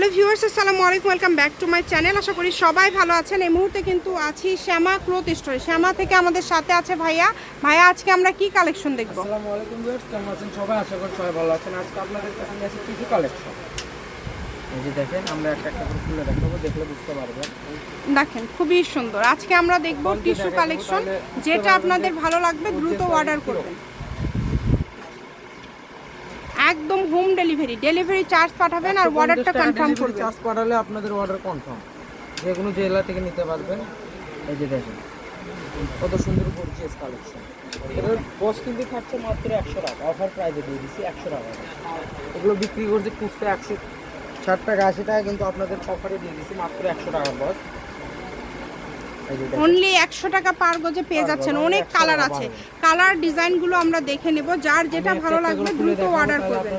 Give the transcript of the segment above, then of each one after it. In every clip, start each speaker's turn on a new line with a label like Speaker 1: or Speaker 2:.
Speaker 1: Hello viewers আসসালামু আলাইকুম welcome back to my channel. আশা করি সবাই ভালো আছেন। এই মুহূর্তে কিন্তু আছি শ্যামা ক্লোথ স্টোরে। শ্যামা থেকে আমাদের সাথে আছে ভাইয়া। ভাইয়া আজকে আমরা কি কালেকশন দেখব?
Speaker 2: আসসালামু আলাইকুম ভিউয়ার্স কেমন আছেন সবাই? আশা করি সবাই ভালো আছেন। আজকে আপনাদের কাছে নিয়ে আসি টিভি কালেকশন? এই যে দেখেন আমরা একটা একটা করে খুলে দেখাবো দেখলে বুঝতে পারবেন।
Speaker 1: দেখেন খুবই সুন্দর। আজকে আমরা দেখব টিস্যু কালেকশন যেটা আপনাদের ভালো লাগবে দ্রুত অর্ডার। করবেন। একদম হোম ডেলিভারি ডেলিভারি চার্জ পাঠাবেন আর অর্ডারটা কনফার্ম করবেন।
Speaker 2: চার্জ পাঠালে আপনাদের অর্ডার কনফার্ম যে কোনো জেলা থেকে নিতে পারবেন। এই যে দেখেন কত সুন্দর গর্জিয়াস কালেকশন এটার বস কিন্তু থাকছে মাত্র একশো টাকা। অফার প্রাইসে দিয়ে দিচ্ছি একশো টাকা। এগুলো বিক্রি করছে খুচতে একশো ষাট টাকা আশি টাকা কিন্তু আপনাদের অফারে দিয়ে দিচ্ছি মাত্র একশো টাকা বস।
Speaker 1: অনলি একশো টাকা পার গজে পেয়ে যাচ্ছেন। অনেক কালার আছে। কালার ডিজাইনগুলো আমরা দেখে নেব। যার যেটা ভালো লাগবে দ্রুত অর্ডার করবেন।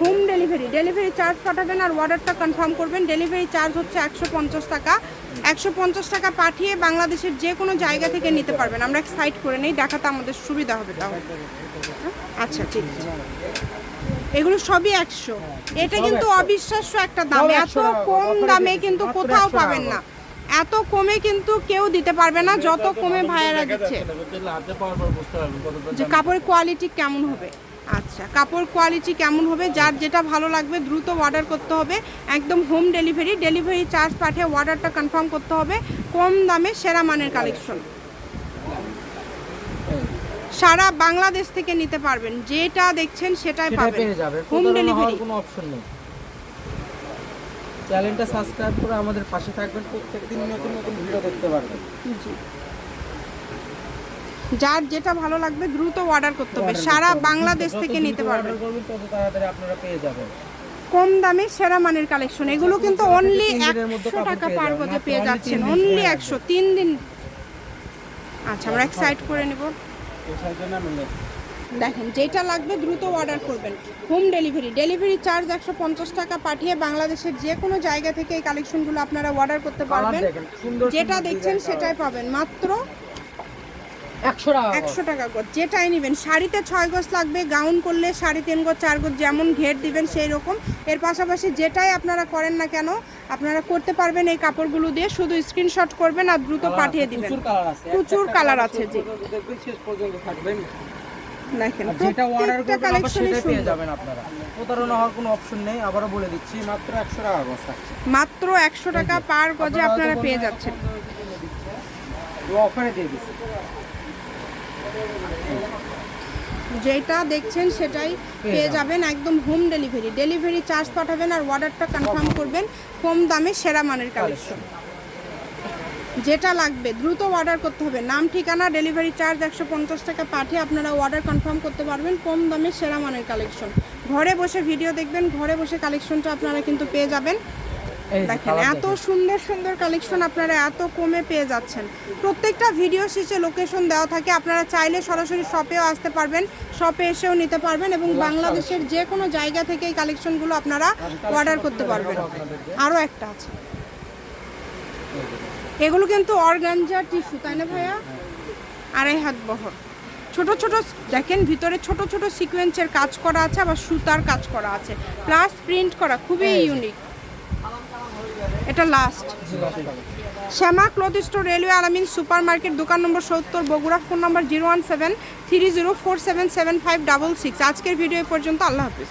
Speaker 1: হোম ডেলিভারি ডেলিভারি চার্জ পাঠাবেন আর অর্ডারটা কনফার্ম করবেন। ডেলিভারি চার্জ হচ্ছে একশো পঞ্চাশ টাকা। একশো পঞ্চাশ টাকা পাঠিয়ে বাংলাদেশের যে কোনো জায়গা থেকে নিতে পারবেন। আমরা সাইড করে নেই দেখাতে আমাদের সুবিধা হবে তাহলে আচ্ছা ঠিক আছে। এগুলো সবই একশো। এটা কিন্তু অবিশ্বাস্য একটা দাম। এত কম দামে কিন্তু কোথাও পাবেন না। এত কমে কিন্তু কেউ দিতে পারবে না যত কমে ভাইয়েরা দিচ্ছে। যে কাপড়ের কোয়ালিটি কেমন হবে? আচ্ছা কাপড় কোয়ালিটি কেমন হবে? যার যেটা ভালো লাগবে দ্রুত অর্ডার করতে হবে। একদম হোম ডেলিভারি ডেলিভারি চার্জ পাঠিয়ে অর্ডারটা কনফার্ম করতে হবে। কম দামে সেরা মানের কালেকশন সারা বাংলাদেশ থেকে নিতে পারবেন। যেটা দেখছেন সেটাই পাবেন। হোম ডেলিভারি
Speaker 2: কোনো অপশন নেই। চ্যানেলটা সাবস্ক্রাইব করে আমাদের পাশে থাকবেন। প্রত্যেকদিন নতুন নতুন ভিডিও দেখতে পারবেন।
Speaker 1: জি। যার যেটা ভালো লাগবে দ্রুত অর্ডার করতে হবে। সারা বাংলাদেশ থেকে নিতে পারবেন
Speaker 2: তত তাড়াতাড়ি আপনারা পেয়ে যাবেন।
Speaker 1: কম দামে সেরা মানের কালেকশন এগুলো কিন্তু অনলি একশো টাকা পার। গজে পেয়ে যাচ্ছেন। অনলি একশো। তিন দিন। আচ্ছা আমরা এক সাইড করে নেব। দেখেন যেটা লাগবে দ্রুত অর্ডার করবেন। হোম ডেলিভারি ডেলিভারি চার্জ একশো পঞ্চাশ টাকা পাঠিয়ে বাংলাদেশের যে কোনো জায়গা থেকে এই কালেকশনগুলো আপনারা অর্ডার করতে পারবেন। যেটা দেখছেন সেটাই পাবেন। মাত্র
Speaker 2: একশো টাকা
Speaker 1: একশো টাকা গজ যেটাই নেবেন। শাড়িতে ছয় গজ লাগবে গাউন করলে সাড়ে তিন গজ চার গজ যেমন ঘের দিবেন সেই রকম। এর পাশাপাশি যেটাই আপনারা করেন না কেন আপনারা করতে পারবেন এই কাপড়গুলো দিয়ে। শুধু স্ক্রিনশট করবেন আর দ্রুত পাঠিয়ে দিবেন।
Speaker 2: প্রচুর কালার আছে
Speaker 1: জি। দেখেন
Speaker 2: যেটা অর্ডার করবেন আবার সেটাই পেয়ে যাবেন আপনারা প্রতারণা হওয়ার কোনো অপশন নেই আবারও বলে দিচ্ছি মাত্র একশো টাকা গজ
Speaker 1: মাত্র একশো টাকা পার গজে আপনারা পেয়ে যাচ্ছেন
Speaker 2: অফারে দিয়ে দিচ্ছি
Speaker 1: যেটা দেখছেন সেটাই পেয়ে যাবেন একদম হোম ডেলিভারি ডেলিভারি চার্জ পাঠাবেন আর অর্ডারটা কনফার্ম করবেন কম দামে সেরা মানের কালেকশন যেটা লাগবে দ্রুত অর্ডার করতে হবে। নাম ঠিকানা ডেলিভারি চার্জ একশো পঞ্চাশ টাকা পাঠিয়ে আপনারা অর্ডার কনফার্ম করতে পারবেন কম দামে সেরা মানের কালেকশন ঘরে বসে ভিডিও দেখবেন ঘরে বসে কালেকশনটা আপনারা কিন্তু পেয়ে যাবেন। দেখেন এত সুন্দর সুন্দর কালেকশন আপনারা এত কমে পেয়ে যাচ্ছেন। প্রত্যেকটা ভিডিও শেষে লোকেশন দেওয়া থাকে আপনারা চাইলে সরাসরি শপেও আসতে পারবেন শপে এসেও নিতে পারবেন এবং বাংলাদেশের যে কোনো জায়গা থেকে এই কালেকশনগুলো আপনারা অর্ডার করতে পারবেন। আরও একটা আছে। এগুলো কিন্তু অর্গানজা টিস্যু তাই না ভাইয়া? আড়াই হাত বহর। ছোট ছোট দেখেন ভিতরে ছোট ছোট সিকোয়েন্সের কাজ করা আছে আবার সুতার কাজ করা আছে। প্লাস প্রিন্ট করা খুবই ইউনিক এটা last Shyama cloth store railway Alamin super market দোকান নম্বর সত্তর Bogura phone number zero one seven three zero four seven seven five double six. আজকের ভিডিও পর্যন্ত আল্লাহ হাফিজ।